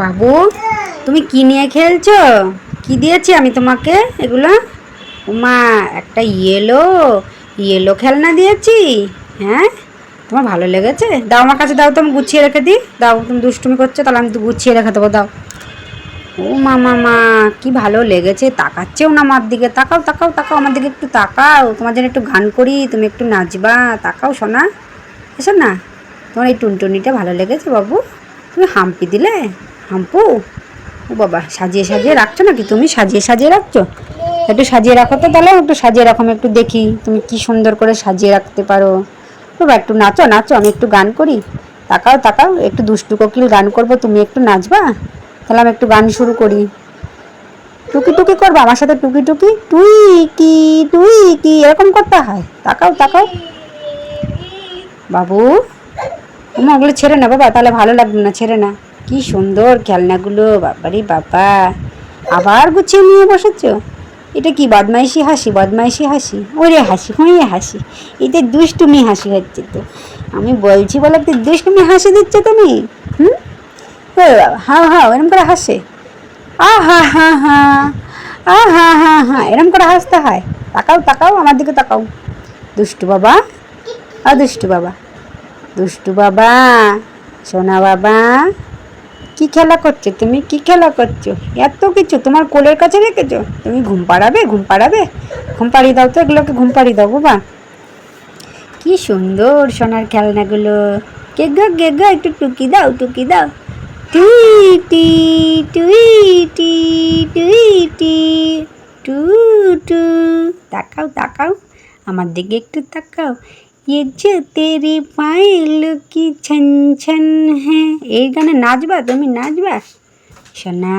বাবু, তুমি কি নিয়ে খেলছো? কি দিয়েছি আমি তোমাকে এগুলো? মা একটা ইয়েলো ইয়েলো খেলনা দিয়েছি। হ্যাঁ? তোমার ভালো লেগেছে? দাও আমার কাছে, দাও তো আমি গুছিয়ে রেখে দিই। দাও, তুমি দুষ্টুমি করছ, তাহলে আমি তো গুছিয়ে রেখে দেবো, দাও। ও মামা মা মা, কি ভালো লেগেছে। তাকাচ্ছেও না আমার দিকে। তাকাও তাকাও তাকাও, আমার দিকে একটু তাকাও। তোমার জন্য একটু গান করি, তুমি একটু নাচবা। তাকাও শোনা এসো না। তোমার এই টুনটুনিটা ভালো লেগেছে, বাবু। তুমি হাম্পি দিলে? হাম্পু? ও বাবা, সাজিয়ে সাজিয়ে রাখছো নাকি তুমি? সাজিয়ে সাজিয়ে রাখছো? একটু সাজিয়ে রাখো তো তাহলে, একটু সাজিয়ে রাখো একটু দেখি তুমি কি সুন্দর করে সাজিয়ে রাখতে পারো। বাবা, একটু নাচো নাচো, আমি একটু গান করি। তাকাও তাকাও, একটু দুষ্টু কোকিল গান করব, তুমি একটু নাচবা? তাহলে আমি একটু গান শুরু করি। টুকি টুকি করব, আমার সাথে টুকি টুকি? টুই কি টুই কি এরকম করতে হয়। তাকাও তাকাও। বাবু, তুমি ওগুলো ছেড়ে না বাবা, তাহলে ভালো লাগবে না, ছেড়ে না কি সুন্দর খেলনাগুলো, বাবারি বাবা। আবার গুছিয়ে নিয়ে বসেছো? এটা কি বদমাইশি হাসি বদমাইশি হাসি? ওরে হাসি, হুঁয়ে হাসি। এটা দুষ্টুমি হাসি হচ্ছে তো। আমি বলছি বলে একটু দুষ্টুমি হাসি দিচ্ছ তুমি? হুম? ওরে বাবা, হাও হাও, এরম করে হাসে? আ হা হা হা আ হা হা হা এরম করে হাসতে হয়। তাকাও তাকাও, আমার দিকে তাকাও। দুষ্টু বাবা আ দুষ্টু বাবা। দুষ্টু বাবা, সোনা বাবা কি খেলা করছ তুমি? কি খেলা করছ? এত কিছু তোমার কোলের কাছে রেখেছো? তুমি ঘুম পাড়াবে? ঘুম পাড়াবে? ঘুম পাড়িয়ে দাও তো, এগুলোকে ঘুম পাড়িয়ে দাও বাবা। কি সুন্দর সোনার খেলনাগুলো। কে গো গে গা, একটু টুকি দাও টুকি দাও। টুই টি টুই টি টুই টি টু টু তাকাও তাকাও, আমার দিকে একটু তাকাও। ये जो तेरे पायल की छन छन है এই গানে নাচবা তুমি নাচবা সোনা